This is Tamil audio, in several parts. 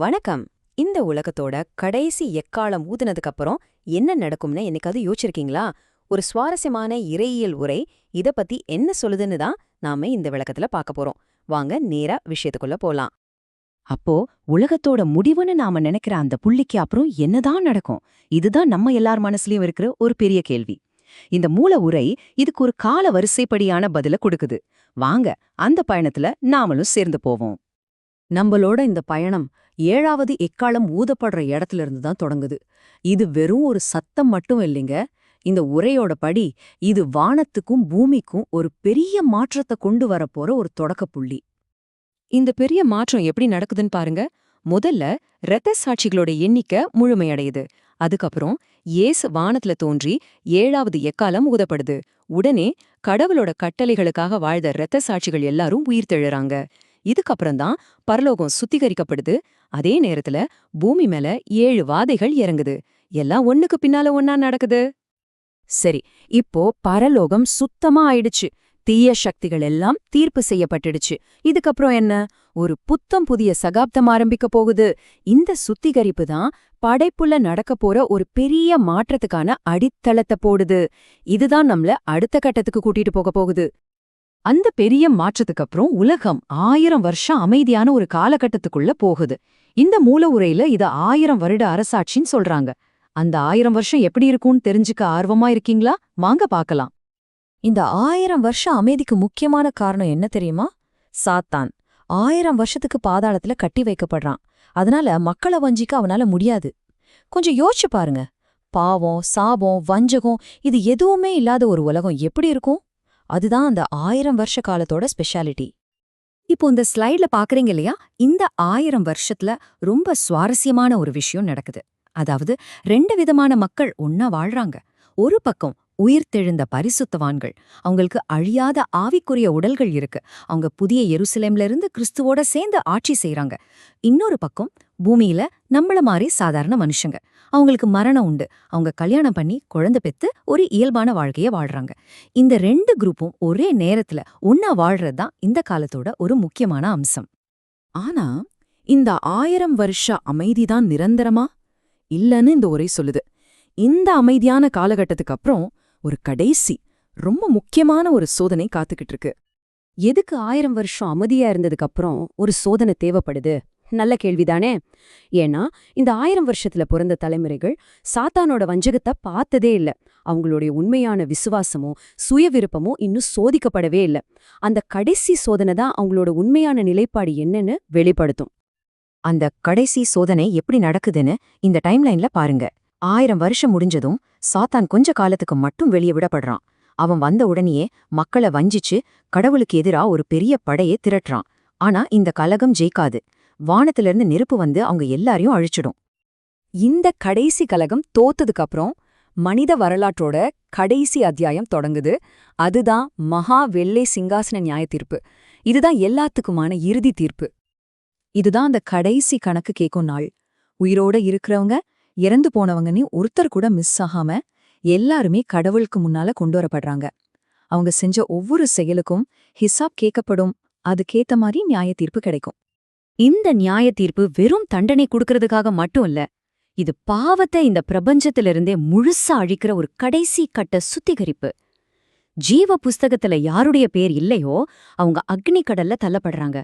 வணக்கம். இந்த உலகத்தோட கடைசி எக்காலம் ஊதுனதுக்கு அப்புறம் என்ன நடக்கும்னு என்னைக்காவது யோசிச்சிருக்கீங்களா? ஒரு சுவாரஸ்யமான இறையியல் உரை. இத பத்தி என்ன சொல்லுதுன்னு தான் நாம இந்த விளக்கத்துல பார்க்க போறோம். வாங்க நேரா விஷயத்துக்குள்ள போலாம். அப்போ உலகத்தோட முடிவுன்னு நாம நினைக்கிற அந்த புள்ளிக்கு அப்புறம் என்னதான் நடக்கும்? இதுதான் நம்ம எல்லார் மனசுலயும் இருக்கிற ஒரு பெரிய கேள்வி. இந்த மூல உரை இதுக்கு ஒரு கால வரிசைப்படியான பதில கொடுக்குது. வாங்க அந்த பயணத்துல நாமளும் சேர்ந்து போவோம். நம்மளோட இந்த பயணம் ஏழாவது எக்காலம் ஊதப்படுற இடத்துல இருந்து தான் தொடங்குது. இது வெறும் ஒரு சத்தம் மட்டும் இல்லைங்க. இந்த உரையோட படி இது வானத்துக்கும் பூமிக்கும் ஒரு பெரிய மாற்றத்தை கொண்டு வரப்போற ஒரு தொடக்கப் புள்ளி. இந்த பெரிய மாற்றம் எப்படி நடக்குதுன்னு பாருங்க. முதல்ல இரத்த சாட்சிகளோட எண்ணிக்கை முழுமையடையுது. அதுக்கப்புறம் இயேசு வானத்துல தோன்றி ஏழாவது எக்காலம் ஊதப்படுது. உடனே கடவுளோட கட்டளைகளுக்காக வாழ்ந்த இரத்த சாட்சிகள் எல்லாரும் உயிர்த்தெழுறாங்க. இதுக்கப்புறம்தான் பரலோகம் சுத்திகரிக்கப்படுது. அதே நேரத்துல பூமி மேல ஏழு வாதைகள் இறங்குது. எல்லாம் ஒண்ணுக்கு பின்னால ஒன்னா நடக்குது. சரி இப்போ பரலோகம் சுத்தமா ஆயிடுச்சு. தீய சக்திகள் எல்லாம் தீர்ப்பு செய்யப்பட்டுடுச்சு. இதுக்கப்புறம் என்ன? ஒரு புத்தம் புதிய சகாப்தம் ஆரம்பிக்க போகுது. இந்த சுத்திகரிப்பு தான் படைப்புல நடக்க போற ஒரு பெரிய மாற்றத்துக்கான அடித்தளத்தை போடுது. இதுதான் நம்மள அடுத்த கட்டத்துக்கு கூட்டிட்டு போக போகுது. அந்த பெரிய மாற்றத்துக்கு அப்புறம் உலகம் ஆயிரம் வருஷம் அமைதியான ஒரு காலகட்டத்துக்குள்ள போகுது. இந்த மூல உரையில இத ஆயிரம் வருட அரசாட்சின்னு சொல்றாங்க. அந்த ஆயிரம் வருஷம் எப்படி இருக்கும்னு தெரிஞ்சுக்க ஆர்வமா இருக்கீங்களா? வாங்க பார்க்கலாம். இந்த ஆயிரம் வருஷம் அமைதிக்கு முக்கியமான காரணம் என்ன தெரியுமா? சாத்தான். ஆயிரம் வருஷத்துக்கு பாதாளத்துல கட்டி வைக்கப்படுறான். அதனால மக்களை வஞ்சிக்க அவனால முடியாது. கொஞ்சம் யோசிச்சு பாருங்க. பாவம் சாபம் வஞ்சகம் இது எதுவுமே இல்லாத ஒரு உலகம் எப்படி இருக்கும்? அதுதான் அந்த ஆயிரம் வருஷ காலத்தோட ஸ்பெஷாலிட்டி இப்போ இந்த ஸ்லைட்ல பாக்குறீங்க இல்லையா? இந்த ஆயிரம் வருஷத்துல ரொம்ப சுவாரஸ்யமான ஒரு விஷயம் நடக்குது. அதாவது ரெண்டு விதமான மக்கள் ஒன்னா வாழ்றாங்க. ஒரு பக்கம் உயிர்த்தெழுந்த பரிசுத்தவான்கள். அவங்களுக்கு அழியாத ஆவிக்குரிய உடல்கள் இருக்கு. அவங்க புதிய எருசலேம்ல இருந்து கிறிஸ்துவோட சேர்ந்து ஆட்சி செய்யறாங்க இன்னொரு பக்கம் பூமியில நம்மள மாதிரி சாதாரண மனுஷங்க. அவங்களுக்கு மரணம் உண்டு. அவங்க கல்யாணம் பண்ணி குழந்தை பெத்து ஒரு இயல்பான வாழ்க்கைய வாழ்றாங்க. இந்த ரெண்டு குரூப்பும் ஒரே நேரத்துல ஒன்னா வாழ்றது தான் இந்த காலத்தோட ஒரு முக்கியமான அம்சம். ஆனா இந்த ஆயிரம் வருஷ அமைதிதான் நிரந்தரமா? இல்லன்னு இந்த உரை சொல்லுது. இந்த அமைதியான காலகட்டத்துக்கு அப்புறம் ஒரு கடைசி ரொம்ப முக்கியமான ஒரு சோதனை காத்துக்கிட்டு இருக்கு. எதுக்கு ஆயிரம் வருஷம் அமைதியா இருந்ததுக்கு அப்புறம் ஒரு சோதனை தேவைப்படுது? நல்ல கேள்விதானே. ஏன்னா இந்த ஆயிரம் வருஷத்துல பிறந்த தலைமுறைகள் சாத்தானோட வஞ்சகத்தை பார்த்ததே இல்ல. அவங்களுடைய உண்மையான விசுவாசமோ சுய விருப்பமோ இன்னும் சோதிக்கப்படவே இல்ல. அந்த கடைசி சோதனை தான் அவங்களோட உண்மையான நிலைப்பாடு என்னன்னு வெளிப்படுத்தும். அந்த கடைசி சோதனை எப்படி நடக்குதுன்னு இந்த டைம்லைன்ல பாருங்க. ஆயிரம் வருஷம் முடிஞ்சதும் சாத்தான் கொஞ்ச காலத்துக்கு மட்டும் வெளியே விடப்படுறான். அவன் வந்த உடனேயே மக்களை வஞ்சிச்சு கடவுளுக்கு எதிரா ஒரு பெரிய படையை திரட்டுறான். ஆனா இந்த கலகம் ஜெயிக்காது. வானத்திலிருந்து நெருப்பு வந்து அவங்க எல்லாரையும் அழிச்சிடும். இந்த கடைசி கலகம் தோத்ததுக்கு அப்புறம் மனித வரலாற்றோட கடைசி அத்தியாயம் தொடங்குது. அதுதான் மகா வெள்ளை சிங்காசன நியாய தீர்ப்பு. இதுதான் எல்லாத்துக்குமான இறுதி தீர்ப்பு. இதுதான் அந்த கடைசி கணக்கு கேக்கும் நாள். உயிரோட இருக்கிறவங்க இறந்து போனவங்கன்னு ஒருத்தர் கூட மிஸ் ஆகாம எல்லாருமே கடவுளுக்கு முன்னால கொண்டு வரப்படுறாங்க. அவங்க செஞ்ச ஒவ்வொரு செயலுக்கும் ஹிசாப் கேட்கப்படும். அதுக்கேத்த மாதிரி நியாய தீர்ப்பு கிடைக்கும். இந்த நியாய தீர்ப்பு வெறும் தண்டனை கொடுக்கறதுக்காக மட்டும் இல்ல இது பாவத்தை இந்த பிரபஞ்சத்திலிருந்தே முழுசா அழிக்கிற ஒரு கடைசி கட்ட சுத்திகரிப்பு. ஜீவ புஸ்தகத்துல யாருடைய பேர் இல்லையோ அவங்க அக்னி கடல்ல தள்ளப்படுறாங்க.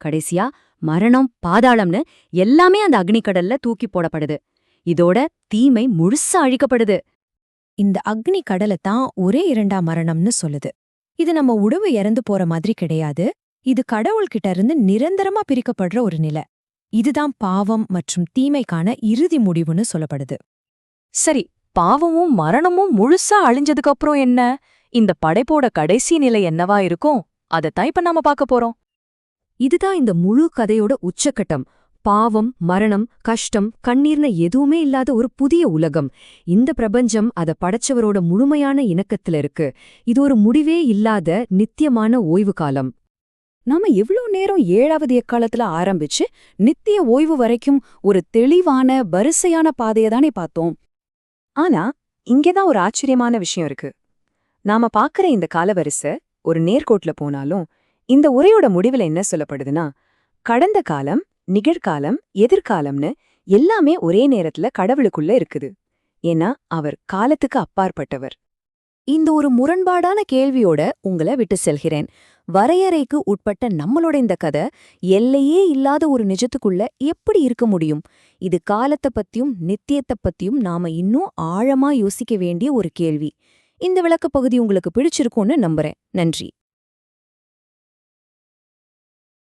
கடைசியா மரணம் பாதாளம்னு எல்லாமே அந்த அக்னிக்கடல்ல தூக்கி போடப்படுது. இதோட தீமை முழுசா அழிக்கப்படுது. இந்த அக்னி கடலை தான் ஒரே இரண்டா மரணம்னு சொல்லுது. இது நம்ம உடவு இறந்து போற மாதிரி கிடையாது. இது கடவுள்கிட்ட இருந்து நிரந்தரமா பிரிக்கப்படுற ஒரு நிலை. இதுதான் பாவம் மற்றும் தீமைக்கான இறுதி முடிவுன்னு சொல்லப்படுது. சரி பாவமும் மரணமும் முழுசா அழிஞ்சதுக்கு அப்புறம் என்ன? இந்த படைப்போட கடைசி நிலை என்னவா இருக்கும்? அதைத்தான் இப்ப நாம பார்க்க போறோம். இதுதான் இந்த முழு கதையோட உச்சக்கட்டம். பாவம் மரணம் கஷ்டம் கண்ணீர்னு எதுவுமே இல்லாத ஒரு புதிய உலகம். இந்த பிரபஞ்சம் அத படைச்சவரோட முழுமையான இணக்கத்துல இருக்கு. இது ஒரு முடிவே இல்லாத நித்தியமான ஓய்வு காலம். நாம எவ்ளோ நேரம் ஏழாவது எக்காலத்துல ஆரம்பிச்சு நித்திய ஓய்வு வரைக்கும் ஒரு தெளிவான வரிசையான பாதையை தானே பார்த்தோம். ஆனா இங்கேதான் ஒரு ஆச்சரியமான விஷயம் இருக்கு. நாம பாக்குற இந்த காலவரிசை ஒரு நேர்கோட்ல போனாலும் இந்த உரையோட முடிவுல என்ன சொல்லப்படுதுன்னா கடந்த காலம் நிகழ்காலம் எதிர்காலம்னு எல்லாமே ஒரே நேரத்துல கடவுளுக்குள்ள இருக்குது. ஏன்னா அவர் காலத்துக்கு அப்பாற்பட்டவர். இந்த ஒரு முரண்பாடான கேள்வியோட உங்களை விட்டு செல்கிறேன். வரையறைக்கு உட்பட்ட நம்மளோட இந்த கதை எல்லையே இல்லாத ஒரு நிஜத்துக்குள்ள எப்படி இருக்க முடியும்? இது காலத்தை பத்தியும் நித்தியத்தை பத்தியும் நாம இன்னும் ஆழமா யோசிக்க வேண்டிய ஒரு கேள்வி. இந்த விளக்கப் பகுதி உங்களுக்கு பிடிச்சிருக்கும்னு நம்புறேன். நன்றி.